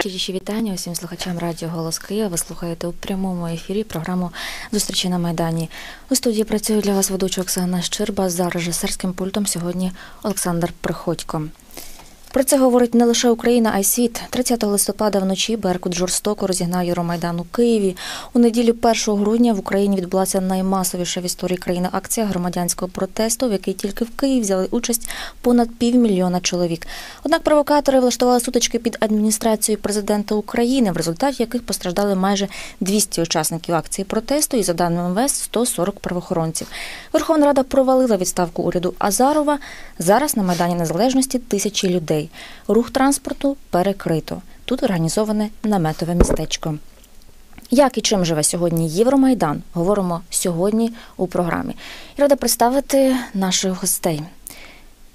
Щиріші вітання усім слухачам радіо Голос Києва. Ви слухаєте у прямому ефірі програму Зустрічі на Майдані. У студії працює для вас ведуча Оксана Щирба за режисерським пультом сьогодні Олександр Приходько. Про це говорить не лише Україна, а й світ. 30 листопада вночі Беркут жорстоко розігнав Євромайдан у Києві. У неділю 1 грудня в Україні відбулася наймасовіша в історії країни акція громадянського протесту, в якій тільки в Києві взяли участь понад півмільйона чоловік. Однак провокатори влаштували сутички під адміністрацією президента України, в результаті яких постраждали майже 200 учасників акції протесту і, за даними МВС, 140 правоохоронців. Верховна Рада провалила відставку уряду Азарова. Зараз на Майдані Незалежності тисячі людей. Рух транспорту перекрито. Тут організоване наметове містечко. Як і чим живе сьогодні Євромайдан? Говоримо сьогодні у програмі. І рада представити наших гостей.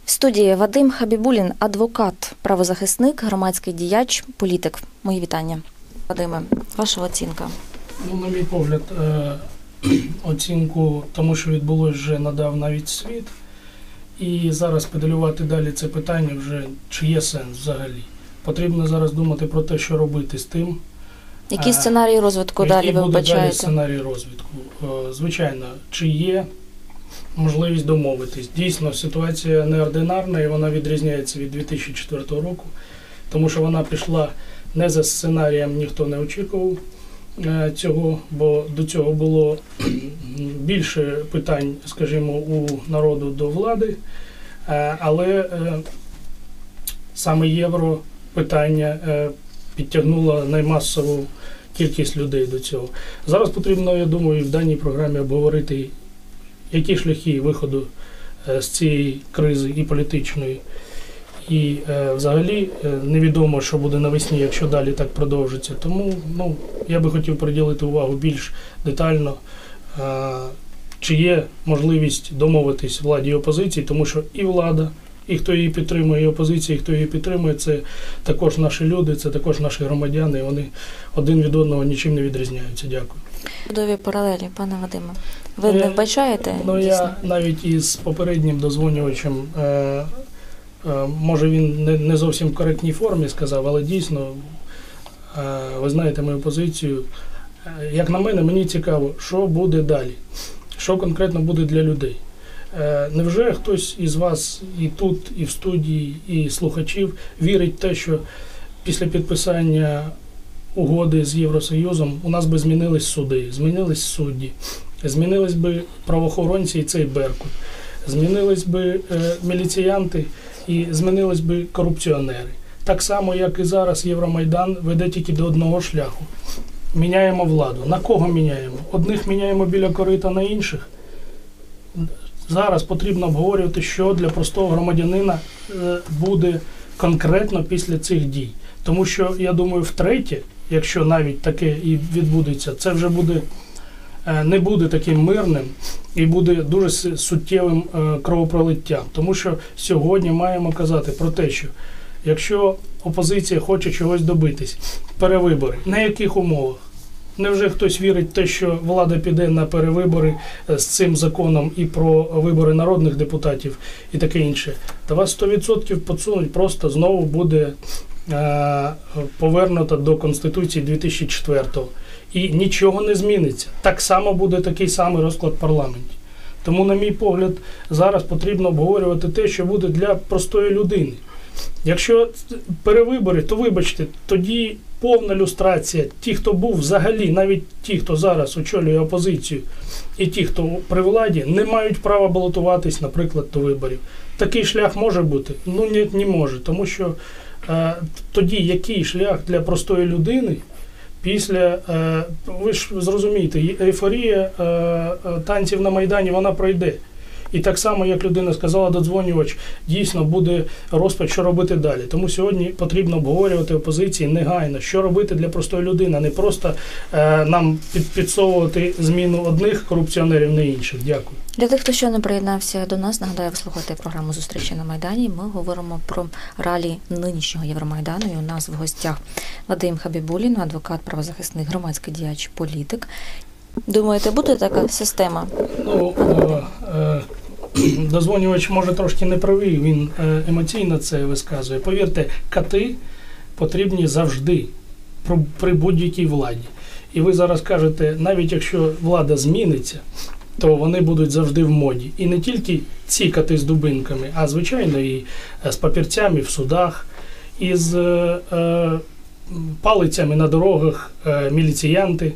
В студії Вадим Хабібулін, адвокат, правозахисник, громадський діяч, політик. Мої вітання. Вадиме, ваша оцінка. Ну, на мій погляд, е, оцінку тому, що відбулося, вже надав навіть світ. І зараз педалювати далі це питання вже чи є сенс взагалі. Потрібно зараз думати про те, що робити з тим. Які Е, сценарії розвитку далі який ви буде далі вбачаєте? сценарій розвитку. Е, Звичайно, чи є можливість домовитись. Дійсно, ситуація неординарна і вона відрізняється від 2004 року, тому що вона пішла не за сценарієм, ніхто не очікував цього, бо до цього було більше питань, скажімо, у народу до влади, Е, але е, саме євро питання е, підтягнуло наймасову кількість людей до цього. Зараз потрібно, я думаю, в даній програмі обговорити, які шляхи виходу е, з цієї кризи і політичної. І е, взагалі е, невідомо, що буде навесні, якщо далі так продовжиться. Тому ну, я би хотів приділити увагу більш детально, е, чи є можливість домовитись владі і опозиції, тому що і влада, і хто її підтримує, і опозиція, і хто її підтримує, це також наші люди, це також наші громадяни. і Вони один від одного нічим не відрізняються. Дякую. Чудові паралелі, пане Вадиме. Ви Ну, не вбачаєте? Ну дійсно? я навіть із попереднім дозвонювачем, е, е, може він не, зовсім в коректній формі сказав, але дійсно, е, ви знаєте мою позицію. Е, Як на мене, мені цікаво, що буде далі, що конкретно буде для людей. Е, Невже хтось із вас і тут, і в студії, і слухачів вірить в те, що після підписання угоди з Євросоюзом у нас би змінились суди, змінились судді, змінились би правоохоронці і цей Беркут, змінились би е, міліціянти і змінились би корупціонери. Так само, як і зараз Євромайдан веде тільки до одного шляху. Міняємо владу. На кого міняємо? Одних міняємо біля корита на інших. Зараз потрібно обговорювати, що для простого громадянина е, буде конкретно після цих дій. Тому що, я думаю, втретє, якщо навіть таке і відбудеться, це вже буде не буде таким мирним і буде дуже суттєвим е, кровопролиттям. Тому що сьогодні маємо казати про те, що якщо опозиція хоче чогось добитись, перевибори, на яких умовах? Невже хтось вірить в те, що влада піде на перевибори е, з цим законом і про вибори народних депутатів і таке інше? Та вас 100% подсунуть, просто знову буде е, повернуто до Конституції 2004-го. І нічого не зміниться. Так само буде такий самий розклад парламенті. Тому, на мій погляд, зараз потрібно обговорювати те, що буде для простої людини. Якщо перевибори, то вибачте, тоді повна люстрація. Ті, хто був взагалі, навіть ті, хто зараз очолює опозицію, і ті, хто при владі, не мають права балотуватись, наприклад, до виборів. Такий шлях може бути? Ну ні, не може. Тому що е, тоді який шлях для простої людини після, е, ви ж зрозумієте, ейфорія е, е, танців на Майдані вона пройде. І так само, як людина сказала, додзвонювач, дійсно буде розпад, що робити далі. Тому сьогодні потрібно обговорювати опозиції негайно, що робити для простої людини, а не просто е, нам під, підсовувати зміну одних корупціонерів на інших. Дякую. Для тих, хто ще не приєднався до нас, нагадаю, ви слухаєте програму Зустрічі на Майдані. Ми говоримо про ралі нинішнього Євромайдану. І у нас в гостях Вадим Хабібулін, адвокат, правозахисник, громадський діяч, політик. Думаєте, буде така система? Ну, е, е, дозвонювач може трошки не правий, він е, емоційно це висказує. Повірте, кати потрібні завжди при, будь-якій владі. І ви зараз кажете, навіть якщо влада зміниться, то вони будуть завжди в моді. І не тільки ці кати з дубинками, а звичайно і з папірцями в судах, і з е, палицями на дорогах, е, міліціянти.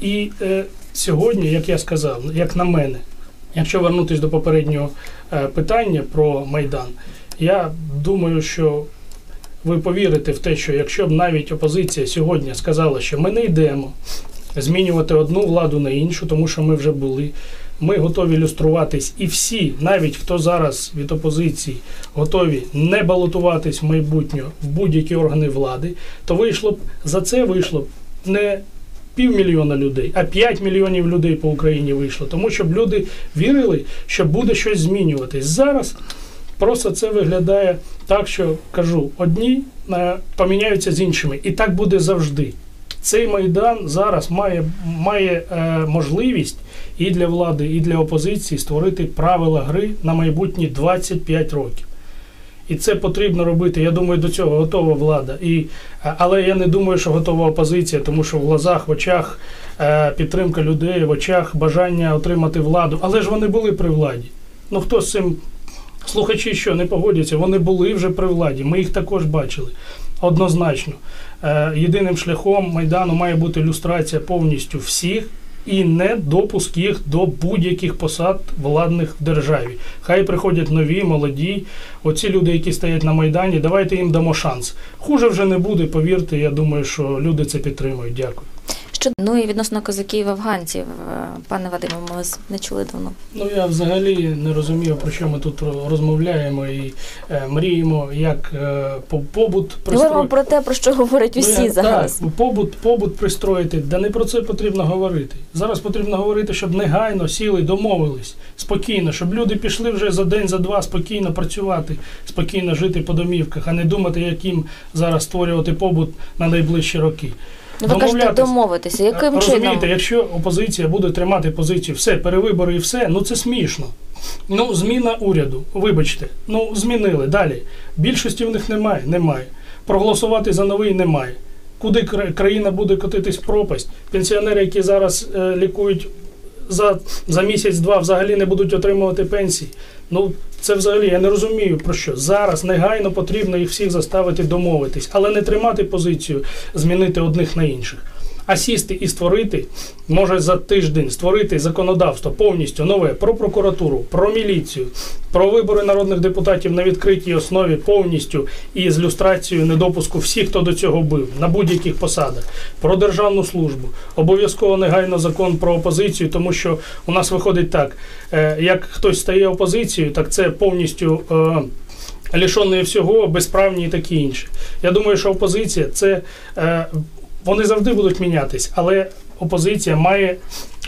І е, сьогодні, як я сказав, як на мене, якщо вернутися до попереднього е, питання про Майдан, я думаю, що ви повірите в те, що якщо б навіть опозиція сьогодні сказала, що ми не йдемо змінювати одну владу на іншу, тому що ми вже були. Ми готові люструватись, і всі, навіть хто зараз від опозиції готові не балотуватись в майбутнє в будь-які органи влади, то вийшло б за це вийшло б не півмільйона людей, а 5 мільйонів людей по Україні вийшло. Тому щоб люди вірили, що буде щось змінюватись. Зараз просто це виглядає так, що кажу, одні е, поміняються з іншими, і так буде завжди. Цей майдан зараз має, має е, можливість і для влади, і для опозиції створити правила гри на майбутні 25 років. І це потрібно робити. Я думаю, до цього готова влада. І, е, але я не думаю, що готова опозиція, тому що в глазах, в очах е, підтримка людей, в очах бажання отримати владу. Але ж вони були при владі. Ну хто з цим слухачі, що не погодяться, вони були вже при владі. Ми їх також бачили. Однозначно. Е, єдиним шляхом Майдану має бути люстрація повністю всіх і не допуск їх до будь-яких посад владних в державі. Хай приходять нові, молоді. Оці люди, які стоять на Майдані, давайте їм дамо шанс. Хуже вже не буде, повірте, я думаю, що люди це підтримують. Дякую. Що ну і відносно козаків афганців, е, пане Вадиме, ми вас не чули давно. Ну я взагалі не розумію, про що ми тут розмовляємо і е, мріємо, як е, по- побут Говоримо про те, про що говорять Ну, усі я- зараз. Так, побут, побут пристроїти. Да не про це потрібно говорити. Зараз потрібно говорити, щоб негайно сіли, домовились спокійно, щоб люди пішли вже за день, за два спокійно працювати, спокійно жити по домівках, а не думати, яким зараз створювати побут на найближчі роки. Ну, ви кажете домовитися. Яким Розумієте, чином? якщо опозиція буде тримати позицію, все, перевибори і все, ну це смішно. Ну, зміна уряду, вибачте, ну змінили. Далі. Більшості в них немає, немає. Проголосувати за новий немає. Куди країна буде котитись в пропасть? Пенсіонери, які зараз е, лікують за, за місяць-два, взагалі не будуть отримувати пенсії. Ну, це взагалі я не розумію про що. Зараз негайно потрібно їх всіх заставити домовитись, але не тримати позицію, змінити одних на інших. А сісти і створити, може за тиждень створити законодавство повністю нове про прокуратуру, про міліцію, про вибори народних депутатів на відкритій основі повністю і з люстрацією недопуску всіх, хто до цього бив, на будь-яких посадах, про державну службу. Обов'язково негайно закон про опозицію, тому що у нас виходить так: е, як хтось стає опозицією, так це повністю. Е, лишений всього, безправні і таке інше. Я думаю, що опозиція це е, вони завжди будуть мінятись, але опозиція має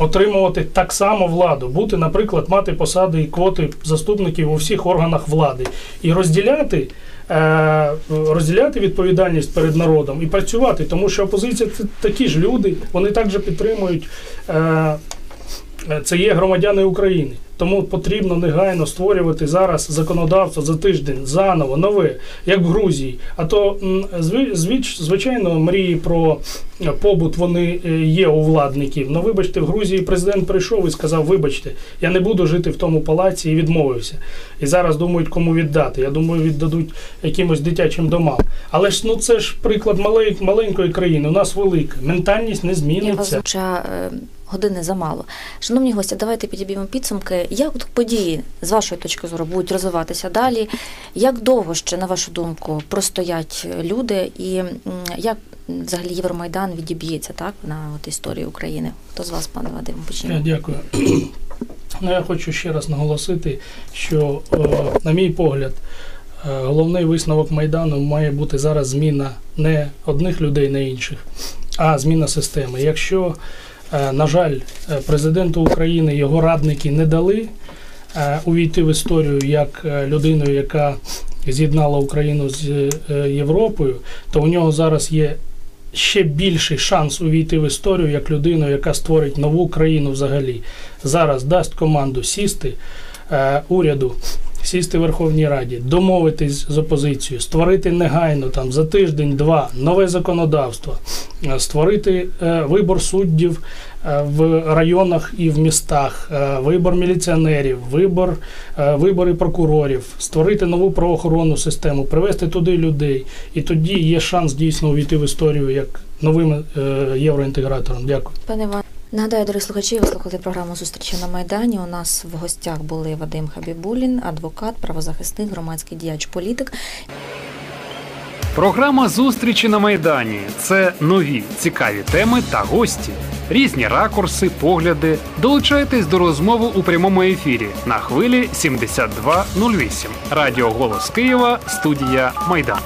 отримувати так само владу, бути, наприклад, мати посади і квоти заступників у всіх органах влади і розділяти. е, Розділяти відповідальність перед народом і працювати, тому що опозиція це такі ж люди, вони також підтримують. Е, Це є громадяни України. Тому потрібно негайно створювати зараз законодавство за тиждень заново, нове, як в Грузії. А то звичайно мрії про е, побут вони е, є у владників. Ну вибачте, в Грузії президент прийшов і сказав: Вибачте, я не буду жити в тому палаці і відмовився. І зараз думають, кому віддати. Я думаю, віддадуть якимось дитячим домам. Але ж ну це ж приклад малей, маленької країни. У нас велика. Ментальність не Я зміниться. е, години замало. Шановні гості, давайте підіб'ємо підсумки. Як події з вашої точки зору будуть розвиватися далі? Як довго ще, на вашу думку, простоять люди, і як взагалі Євромайдан відіб'ється так на от історії України? Хто з вас, пане Вадим, Я дякую. Ну, я хочу ще раз наголосити, що, е, на мій погляд, е, головний висновок Майдану має бути зараз зміна не одних людей на інших, а зміна системи. Якщо, е, на жаль, е, президенту України його радники не дали е, увійти в історію як е, людиною, яка з'єднала Україну з е, Європою, то у нього зараз є ще більший шанс увійти в історію як людину, яка створить нову країну взагалі. Зараз дасть команду сісти, е, уряду. Сісти в Верховній Раді, домовитись з опозицією, створити негайно там за тиждень-два нове законодавство, е, створити е, вибор суддів е, в районах і в містах, е, вибор міліціонерів, вибор, е, вибори прокурорів, створити нову правоохоронну систему, привести туди людей. І тоді є шанс дійсно увійти в історію як новим е, євроінтегратором. Дякую. Пане Іван, нагадаю, дорогі слухачі, ви слухали програму Зустрічі на Майдані. У нас в гостях були Вадим Хабібулін, адвокат, правозахисник, громадський діяч, політик. Програма зустрічі на майдані це нові цікаві теми та гості, різні ракурси, погляди. Долучайтесь до розмови у прямому ефірі на хвилі 7208. Радіо Голос Києва, студія Майдан.